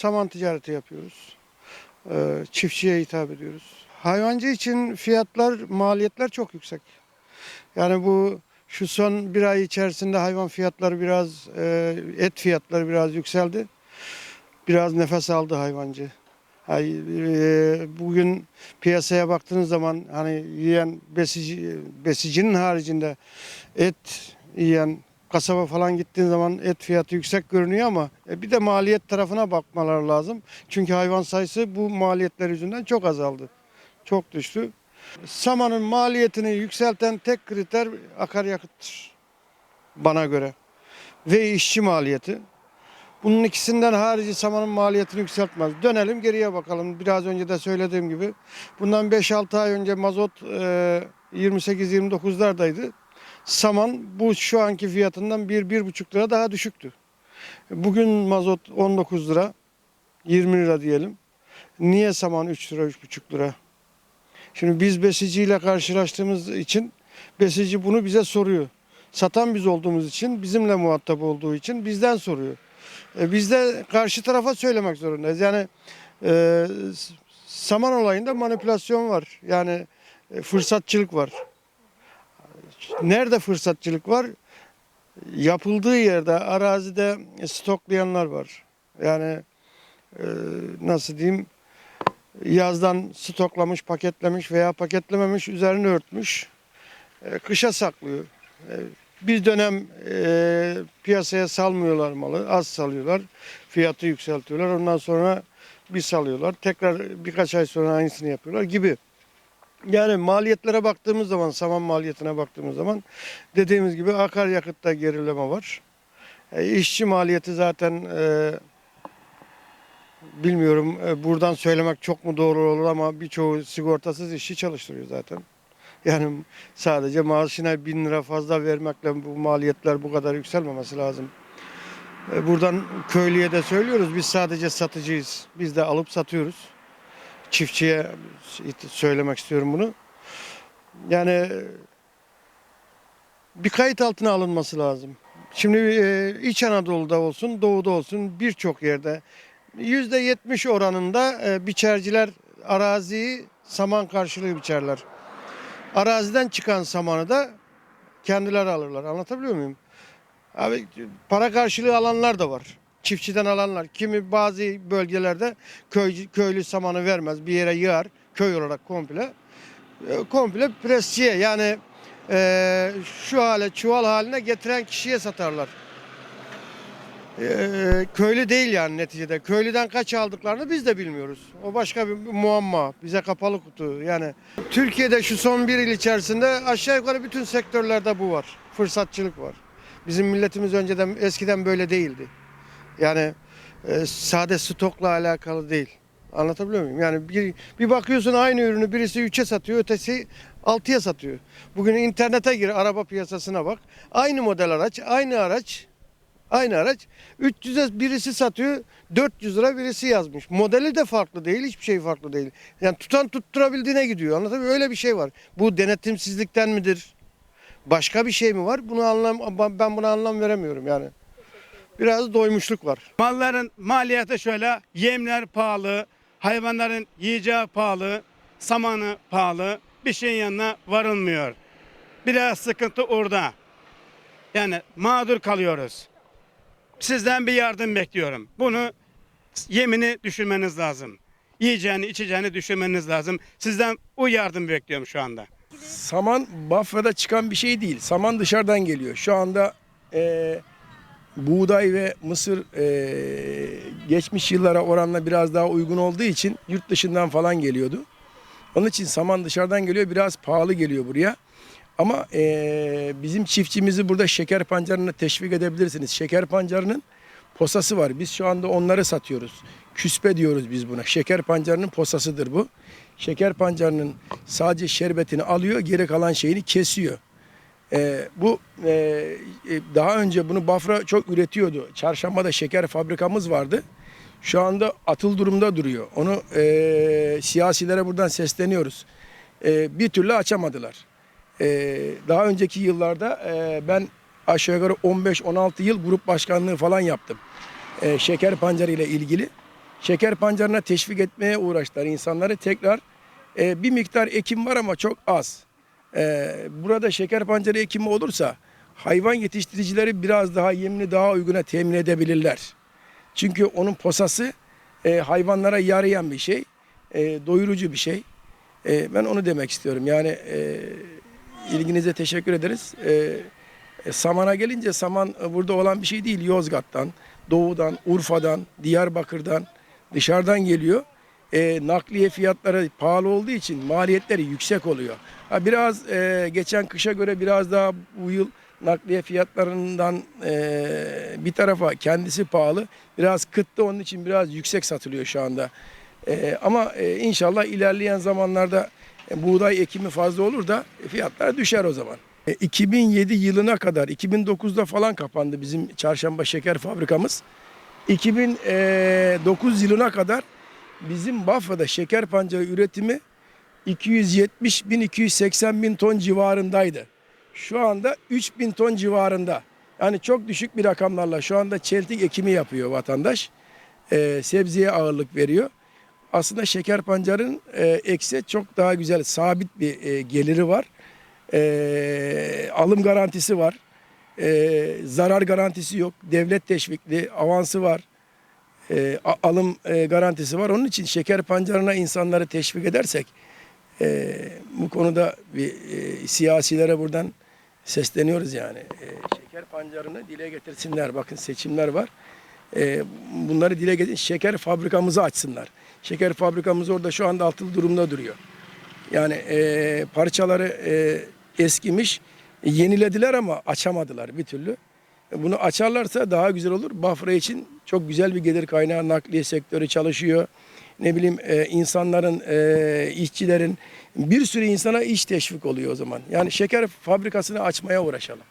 saman ticareti yapıyoruz. Ee, çiftçiye hitap ediyoruz. Hayvancı için fiyatlar, maliyetler çok yüksek. Yani bu şu son bir ay içerisinde hayvan fiyatları biraz, e, et fiyatları biraz yükseldi. Biraz nefes aldı hayvancı. Hay, e, bugün piyasaya baktığınız zaman hani yiyen besici, besicinin haricinde et yiyen kasaba falan gittiğin zaman et fiyatı yüksek görünüyor ama e, bir de maliyet tarafına bakmaları lazım. Çünkü hayvan sayısı bu maliyetler yüzünden çok azaldı. Çok düştü. Samanın maliyetini yükselten tek kriter akaryakıttır. Bana göre. Ve işçi maliyeti. Bunun ikisinden harici samanın maliyetini yükseltmez. Dönelim geriye bakalım. Biraz önce de söylediğim gibi. Bundan 5-6 ay önce mazot e, 28-29'lardaydı. Saman bu şu anki fiyatından 1-1,5 lira daha düşüktü. Bugün mazot 19 lira, 20 lira diyelim. Niye saman 3 lira, 3,5 lira? Şimdi biz besiciyle karşılaştığımız için besici bunu bize soruyor. Satan biz olduğumuz için, bizimle muhatap olduğu için bizden soruyor. E, biz de karşı tarafa söylemek zorundayız. Yani e, saman olayında manipülasyon var. Yani e, fırsatçılık var. Nerede fırsatçılık var? Yapıldığı yerde, arazide stoklayanlar var. Yani e, nasıl diyeyim? Yazdan stoklamış, paketlemiş veya paketlememiş, üzerini örtmüş. e, kışa saklıyor. E, bir dönem e, piyasaya salmıyorlar malı, az salıyorlar. Fiyatı yükseltiyorlar. Ondan sonra bir salıyorlar. Tekrar birkaç ay sonra aynısını yapıyorlar gibi. Yani maliyetlere baktığımız zaman, saman maliyetine baktığımız zaman dediğimiz gibi akaryakıtta gerileme var. E, işçi maliyeti zaten e, bilmiyorum e, buradan söylemek çok mu doğru olur ama birçoğu sigortasız işçi çalıştırıyor zaten. Yani sadece maaşına bin lira fazla vermekle bu maliyetler bu kadar yükselmemesi lazım. E, Buradan köylüye de söylüyoruz biz sadece satıcıyız. Biz de alıp satıyoruz. Çiftçiye söylemek istiyorum bunu. Yani bir kayıt altına alınması lazım. Şimdi e, İç Anadolu'da olsun, Doğu'da olsun birçok yerde %70 oranında e, biçerciler araziyi saman karşılığı biçerler. Araziden çıkan samanı da kendileri alırlar. Anlatabiliyor muyum? Abi para karşılığı alanlar da var. Çiftçiden alanlar. Kimi bazı bölgelerde köy, köylü samanı vermez. Bir yere yığar. Köy olarak komple. E, komple presçiye yani e, şu hale çuval haline getiren kişiye satarlar. E, köylü değil yani neticede. Köylüden kaç aldıklarını biz de bilmiyoruz. O başka bir muamma. Bize kapalı kutu. Yani Türkiye'de şu son bir yıl içerisinde aşağı yukarı bütün sektörlerde bu var. Fırsatçılık var. Bizim milletimiz önceden eskiden böyle değildi. Yani e, sade stokla alakalı değil. Anlatabiliyor muyum? Yani bir, bir bakıyorsun aynı ürünü birisi 3'e satıyor, ötesi 6'ya satıyor. Bugün internete gir, araba piyasasına bak. Aynı model araç, aynı araç, aynı araç 300'e birisi satıyor, 400 lira birisi yazmış. Modeli de farklı değil, hiçbir şey farklı değil. Yani tutan tutturabildiğine gidiyor. Anlatabiliyor muyum? Öyle bir şey var. Bu denetimsizlikten midir? Başka bir şey mi var? Bunu anlam ben buna anlam veremiyorum yani. Biraz doymuşluk var. Malların maliyeti şöyle, yemler pahalı, hayvanların yiyeceği pahalı, samanı pahalı, bir şeyin yanına varılmıyor. Biraz sıkıntı orada. Yani mağdur kalıyoruz. Sizden bir yardım bekliyorum. Bunu yemini düşünmeniz lazım. Yiyeceğini, içeceğini düşünmeniz lazım. Sizden o yardım bekliyorum şu anda. Saman Bafra'da çıkan bir şey değil. Saman dışarıdan geliyor. Şu anda eee, buğday ve mısır eee, geçmiş yıllara oranla biraz daha uygun olduğu için yurt dışından falan geliyordu. Onun için saman dışarıdan geliyor. Biraz pahalı geliyor buraya. Ama eee, bizim çiftçimizi burada şeker pancarına teşvik edebilirsiniz. Şeker pancarının posası var. Biz şu anda onları satıyoruz. Küspe diyoruz biz buna. Şeker pancarının posasıdır bu. Şeker pancarının sadece şerbetini alıyor, geri kalan şeyini kesiyor. Ee, bu e, e, daha önce bunu Bafra çok üretiyordu. Çarşamba'da şeker fabrikamız vardı. Şu anda atıl durumda duruyor. Onu e, siyasilere buradan sesleniyoruz. E, bir türlü açamadılar. E, daha önceki yıllarda e, ben aşağı yukarı 15-16 yıl grup başkanlığı falan yaptım. E, şeker pancarı ile ilgili. şeker pancarına teşvik etmeye uğraştılar insanları. Tekrar e, bir miktar ekim var ama çok az. E, burada şeker pancarı ekimi olursa hayvan yetiştiricileri biraz daha yemini daha uyguna temin edebilirler. Çünkü onun posası e, hayvanlara yarayan bir şey, e, doyurucu bir şey. E, ben onu demek istiyorum. Yani e, ilginize teşekkür ederiz. E, e, samana gelince saman e, burada olan bir şey değil. Yozgat'tan, Doğu'dan, Urfa'dan, Diyarbakır'dan dışarıdan geliyor. E, nakliye fiyatları pahalı olduğu için maliyetleri yüksek oluyor. Ha, biraz e, geçen kışa göre biraz daha bu yıl nakliye fiyatlarından e, bir tarafa kendisi pahalı. Biraz kıttı onun için biraz yüksek satılıyor şu anda. E, ama e, inşallah ilerleyen zamanlarda e, buğday ekimi fazla olur da fiyatlar düşer o zaman. E, 2007 yılına kadar 2009'da falan kapandı bizim çarşamba şeker fabrikamız. 2009 yılına kadar bizim Bafra'da şeker pancarı üretimi 270 bin 280 bin ton civarındaydı. Şu anda 3000 ton civarında. Yani çok düşük bir rakamlarla şu anda çeltik ekimi yapıyor vatandaş. Ee, sebzeye ağırlık veriyor. Aslında şeker pancarın e, eksi çok daha güzel sabit bir e, geliri var. E, alım garantisi var. E, zarar garantisi yok. Devlet teşvikli avansı var. E, alım e, garantisi var. Onun için şeker pancarına insanları teşvik edersek e, bu konuda bir e, siyasilere buradan sesleniyoruz yani. E, şeker pancarını dile getirsinler. Bakın seçimler var. E, bunları dile getir. Şeker fabrikamızı açsınlar. Şeker fabrikamız orada şu anda altılı durumda duruyor. Yani e, parçaları e, eskimiş, yenilediler ama açamadılar bir türlü. Bunu açarlarsa daha güzel olur. Bafra için çok güzel bir gelir kaynağı. Nakliye sektörü çalışıyor. Ne bileyim e, insanların, e, işçilerin bir sürü insana iş teşvik oluyor o zaman. Yani şeker fabrikasını açmaya uğraşalım.